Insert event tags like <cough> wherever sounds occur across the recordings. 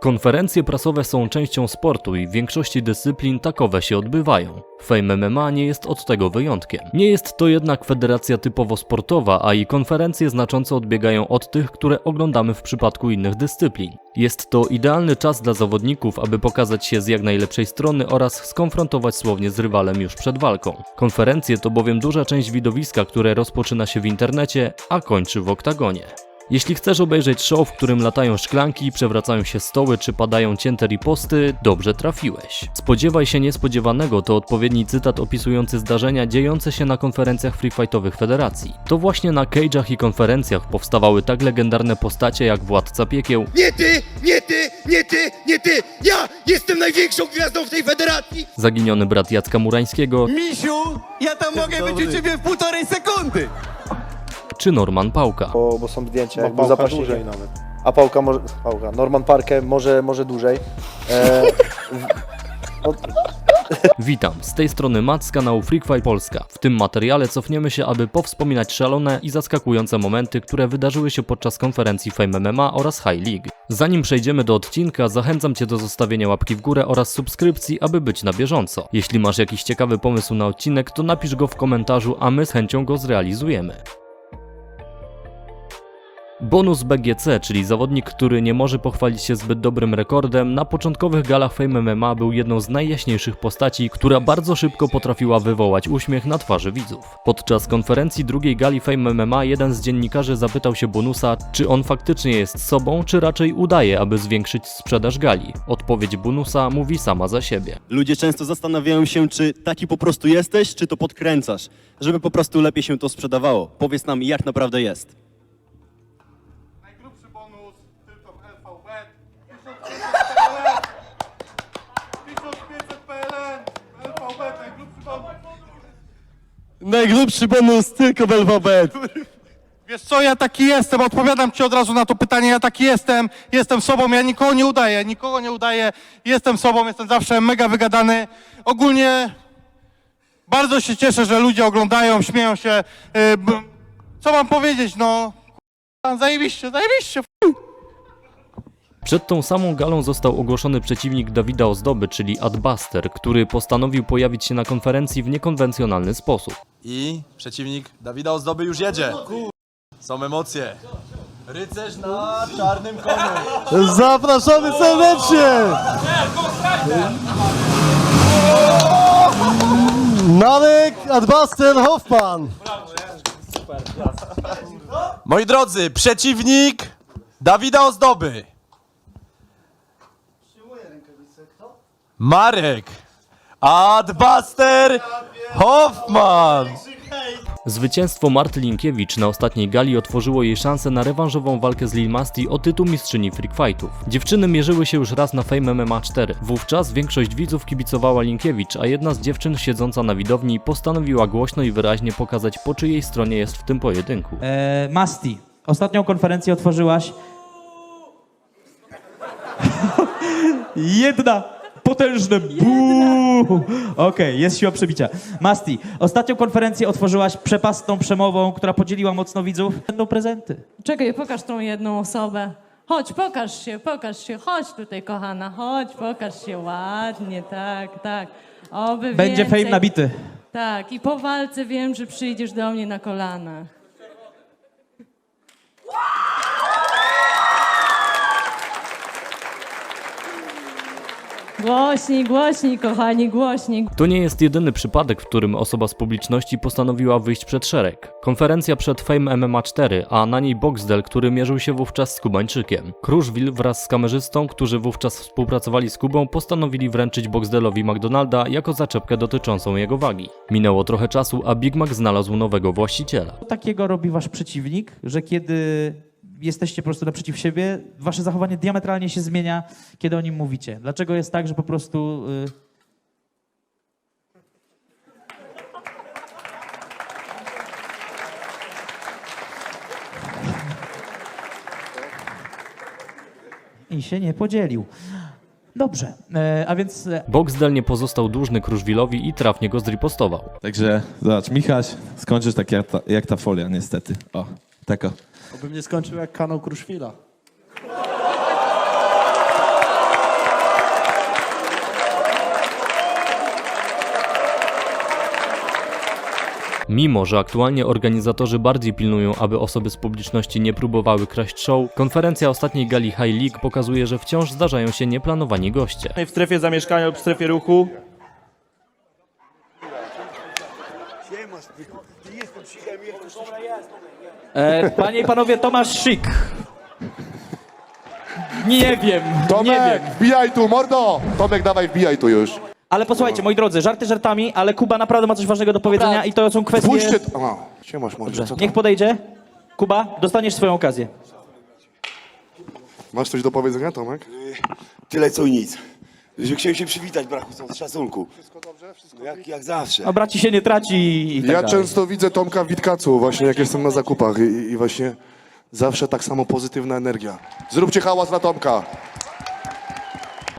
Konferencje prasowe są częścią sportu i w większości dyscyplin takowe się odbywają. Fame MMA nie jest od tego wyjątkiem. Nie jest to jednak federacja typowo sportowa, a i konferencje znacząco odbiegają od tych, które oglądamy w przypadku innych dyscyplin. Jest to idealny czas dla zawodników, aby pokazać się z jak najlepszej strony oraz skonfrontować słownie z rywalem już przed walką. Konferencje to bowiem duża część widowiska, które rozpoczyna się w internecie, a kończy w oktagonie. Jeśli chcesz obejrzeć show, w którym latają szklanki, przewracają się stoły czy padają cięte riposty, dobrze trafiłeś. Spodziewaj się niespodziewanego to odpowiedni cytat opisujący zdarzenia dziejące się na konferencjach freefightowych federacji. To właśnie na cage'ach i konferencjach powstawały tak legendarne postacie jak Władca Piekieł, Nie ty, nie ty, nie ty, nie ty! Ja jestem największą gwiazdą w tej federacji! zaginiony brat Jacka Murańskiego Misiu, ja tam mogę być u ciebie w półtorej sekundy. Czy Norman Pałka. bo, bo są zdjęcia, Pałka zapaśnikiem. dłużej nawet. A Pałka może, Pałka, Norman Parkę może, może dłużej. E, no, Witam, z tej strony Matt z kanału Freakfight Polska. W tym materiale cofniemy się, aby powspominać szalone i zaskakujące momenty, które wydarzyły się podczas konferencji Fame MMA oraz High League. Zanim przejdziemy do odcinka, zachęcam Cię do zostawienia łapki w górę oraz subskrypcji, aby być na bieżąco. Jeśli masz jakiś ciekawy pomysł na odcinek, to napisz go w komentarzu, a my z chęcią go zrealizujemy. Bonus BGC, czyli zawodnik, który nie może pochwalić się zbyt dobrym rekordem, na początkowych galach Fame MMA był jedną z najjaśniejszych postaci, która bardzo szybko potrafiła wywołać uśmiech na twarzy widzów. Podczas konferencji drugiej gali Fame MMA jeden z dziennikarzy zapytał się Bonusa, czy on faktycznie jest sobą, czy raczej udaje, aby zwiększyć sprzedaż gali. Odpowiedź Bonusa mówi sama za siebie. Ludzie często zastanawiają się, czy taki po prostu jesteś, czy to podkręcasz, żeby po prostu lepiej się to sprzedawało. Powiedz nam, jak naprawdę jest. Najgrubszy bonus tylko w. Wiesz co, ja taki jestem, odpowiadam ci od razu na to pytanie, ja taki jestem, jestem sobą, ja nikogo nie udaję, nikogo nie udaję, jestem sobą, jestem zawsze mega wygadany. Ogólnie bardzo się cieszę, że ludzie oglądają, śmieją się. B- Co mam powiedzieć, no, zajebiście, zajebiście, Przed tą samą galą został ogłoszony przeciwnik Dawida Ozdoby, czyli Adbuster, który postanowił pojawić się na konferencji w niekonwencjonalny sposób. I przeciwnik Dawida Ozdoby już jedzie. Są emocje. Rycerz na czarnym koniu. Zapraszamy serdecznie. Marek Adbuster Hoffman. Moi drodzy, przeciwnik Dawida Ozdoby. Marek Adbuster Hoffman. Zwycięstwo Marty Linkiewicz na ostatniej gali otworzyło jej szansę na rewanżową walkę z Lil Masti o tytuł mistrzyni freak fightów. Dziewczyny mierzyły się już raz na Fame MMA 4. Wówczas większość widzów kibicowała Linkiewicz, a jedna z dziewczyn siedząca na widowni postanowiła głośno i wyraźnie pokazać po czyjej stronie jest w tym pojedynku. E, Masti, ostatnią konferencję otworzyłaś. <laughs> Jedna potężne bu. Okej, jest siła przebicia. Masti, ostatnią konferencję otworzyłaś przepastną przemową, która podzieliła mocno widzów. Będą prezenty. Czekaj, pokaż tą jedną osobę. Chodź, pokaż się, pokaż się, chodź tutaj, kochana, chodź, pokaż się ładnie, tak, tak. Oby Będzie więcej. fame nabity. Tak, i po walce wiem, że przyjdziesz do mnie na kolanach. Głośniej, głośniej, kochani, głośniej. To nie jest jedyny przypadek, w którym osoba z publiczności postanowiła wyjść przed szereg. Konferencja przed Fame MMA 4, a na niej Boxdel, który mierzył się wówczas z Kubańczykiem. Kruszwil wraz z kamerzystą, którzy wówczas współpracowali z Kubą, postanowili wręczyć Boxdelowi McDonalda jako zaczepkę dotyczącą jego wagi. Minęło trochę czasu, a Big Mac znalazł nowego właściciela. Takiego robi wasz przeciwnik, że kiedy jesteście po prostu naprzeciw siebie, wasze zachowanie diametralnie się zmienia, kiedy o nim mówicie. Dlaczego jest tak, że po prostu... Y... I się nie podzielił. Dobrze, e, a więc e, Boxdel nie pozostał dłużny Kruszwilowi i trafnie go zripostował. Także zobacz, Michaś, skończysz tak jak ta, jak ta folia, niestety. O, Taka. Obym nie skończył jak kanał Kruszwila. Mimo, że aktualnie organizatorzy bardziej pilnują, aby osoby z publiczności nie próbowały kraść show, konferencja ostatniej gali High League pokazuje, że wciąż zdarzają się nieplanowani goście. W strefie zamieszkania lub w strefie ruchu Siema, ty jestem, przyjechałem, jestem. Dobra, jest, dobra. E, panie i panowie, Tomasz Szyk. Nie wiem, nie wiem. wbijaj tu, mordo! Tomek, dawaj, wbijaj tu już. Ale posłuchajcie, moi drodzy, żarty żartami, ale Kuba naprawdę ma coś ważnego do powiedzenia i to są kwestie... Puśćcie... A, siemasz, co tam? Niech podejdzie. Kuba, dostaniesz swoją okazję. Masz coś do powiedzenia, Tomek? Tyle co i nic. Że chciałem się przywitać, brachu, z szacunku. Wszystko dobrze? Wszystko jak, jak zawsze. A braci się nie traci i tak Ja dalej. często widzę Tomka w Witkacu, właśnie jak jestem na zakupach i, i właśnie zawsze tak samo pozytywna energia. Zróbcie hałas dla Tomka.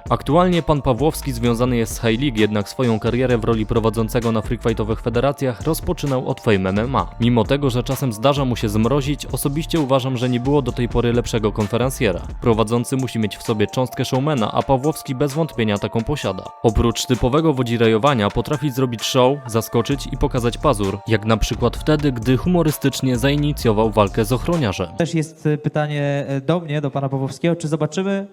Aktualnie pan Pawłowski związany jest z High League, jednak swoją karierę w roli prowadzącego na freakfightowych federacjach rozpoczynał od Fame MMA. Mimo tego, że czasem zdarza mu się zmrozić, osobiście uważam, że nie było do tej pory lepszego konferencjera. Prowadzący musi mieć w sobie cząstkę showmana, a Pawłowski bez wątpienia taką posiada. Oprócz typowego wodzirejowania potrafi zrobić show, zaskoczyć i pokazać pazur, jak na przykład wtedy, gdy humorystycznie zainicjował walkę z ochroniarzem. Też jest e, pytanie e, do mnie, do pana Pawłowskiego, czy zobaczymy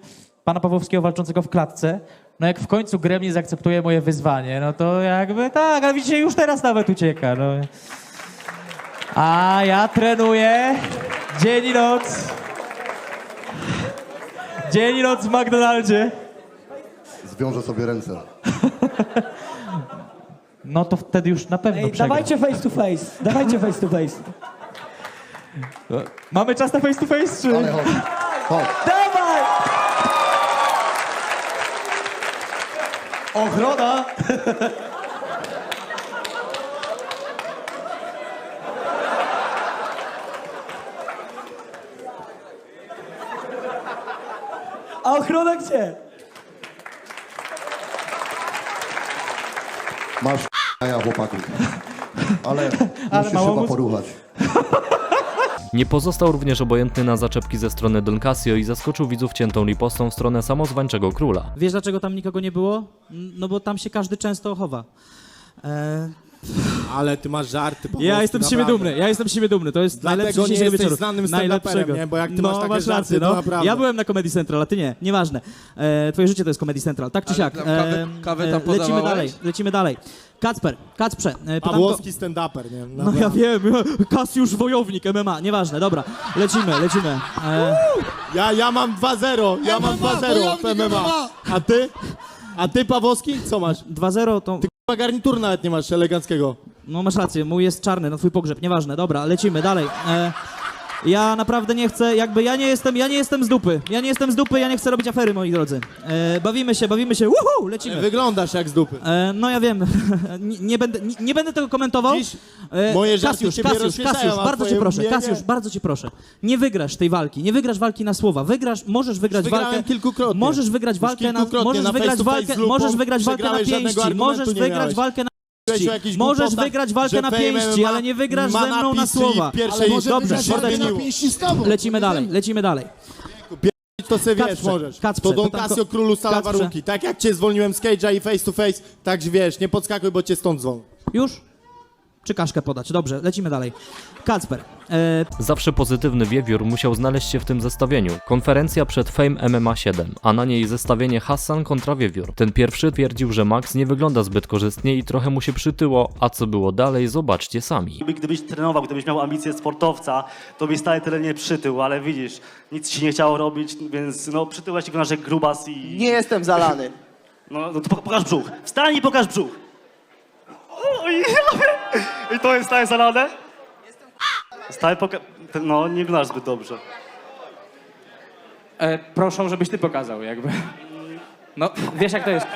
pana Pawłowskiego walczącego w klatce? No jak w końcu Gremlin zaakceptuje moje wyzwanie, no to jakby tak, ale widzicie, już teraz nawet ucieka. No. A ja trenuję dzień i noc. Dzień i noc w McDonaldzie. Zwiążę sobie ręce. <laughs> No to wtedy już na pewno przegra. Dawajcie face to face, dawajcie face to face. Mamy czas na face to face, czy... chodź, chodź. Dawaj! Ochrona! A ochrona gdzie? Masz <laughs> ja chłopaku. Ale musisz mało chyba poruchać. <laughs> Nie pozostał również obojętny na zaczepki ze strony Don Casio i zaskoczył widzów ciętą ripostą w stronę samozwańczego króla. Wiesz dlaczego tam nikogo nie było? No bo tam się każdy często chowa. E, Ale ty masz żarty po ja prostu, jestem z siebie dumny, ja jestem z siebie dumny, to jest Dlatego najlepszy nie jesteś wieczoru. znanym Najlepszego. nie? Bo jak ty no, masz takie masz żarty, rację, no. naprawdę. Ja byłem na Comedy Central, a ty nie, nieważne. E, twoje życie to jest Comedy Central, tak czy siak. tam kawę- kawę tam lecimy podawałeś? dalej, lecimy dalej. Kacper, Kacprze, e, pytanko- Pawłowski stand-uper, nie? No ja wiem, <laughs> Kasiusz Wojownik, MMA, nieważne, dobra. Lecimy, lecimy. E, Ja, ja mam 2-0, ja mam 2-0 w MMA. A ty? A ty, Pawłowski, co masz? 2-0 to... Chyba garnitur nawet nie masz eleganckiego. No masz rację, mój jest czarny na twój pogrzeb, nieważne, dobra, lecimy dalej. E, ja naprawdę nie chcę, jakby ja nie jestem, ja nie jestem z dupy. Ja nie jestem z dupy, ja nie chcę robić afery, moi drodzy. E, bawimy się, bawimy się, uhu, lecimy. Wyglądasz jak z dupy. E, no ja wiem, <laughs> nie, nie, będę, nie, nie będę tego komentował. Dziś E, moje żarty Kasiusz, Kasiusz, Kasiusz, bardzo cię proszę, mnie Kasiusz, nie. bardzo cię proszę. Nie wygrasz tej walki, nie wygrasz walki na słowa. Wygrasz, możesz wygrać walkę. kilkukrotnie. Możesz wygrać walkę na, możesz na wygrać face walkę, lupą. możesz wygrać walkę na pięści, możesz nie wygrać walkę na Możesz wygrać walkę na pięści, ale nie wygrasz ze mną na słowa. Pierwszej Dobrze, zmieniło. Lecimy dalej, lecimy dalej. To sobie wiesz, Kacprze, możesz. Kacprze, to Don Casio królu stala Kacprze. warunki. Tak jak cię zwolniłem z Cage'a i face to face, tak wiesz, nie podskakuj, bo cię stąd zwolnię. Już? Czy kaszkę podać? Dobrze, lecimy dalej. Kacper, e, Zawsze pozytywny wiewiór musiał znaleźć się w tym zestawieniu. Konferencja przed Fame MMA 7, a na niej zestawienie Hassan kontra wiewiór. Ten pierwszy twierdził, że Max nie wygląda zbyt korzystnie i trochę mu się przytyło, a co było dalej zobaczcie sami. Gdybyś trenował, gdybyś miał ambicje sportowca, to byś stale tyle nie przytył, ale widzisz, nic ci nie chciało robić, więc no przytyłeś tylko nasz grubas i... Nie jestem zalany. No, no to po- pokaż brzuch. Wstań i pokaż brzuch. Oj, I to jest zalane? Stałe poka... No, nie wyglądasz zbyt dobrze. E, proszę, żebyś ty pokazał, jakby. No, wiesz jak to jest.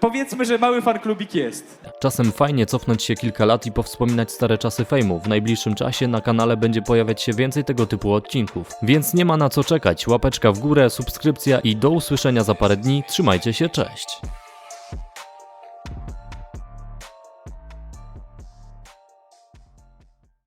Powiedzmy, że mały fanklubik jest. Czasem fajnie cofnąć się kilka lat i powspominać stare czasy fejmu. W najbliższym czasie na kanale będzie pojawiać się więcej tego typu odcinków. Więc nie ma na co czekać. Łapeczka w górę, subskrypcja i do usłyszenia za parę dni. Trzymajcie się, cześć!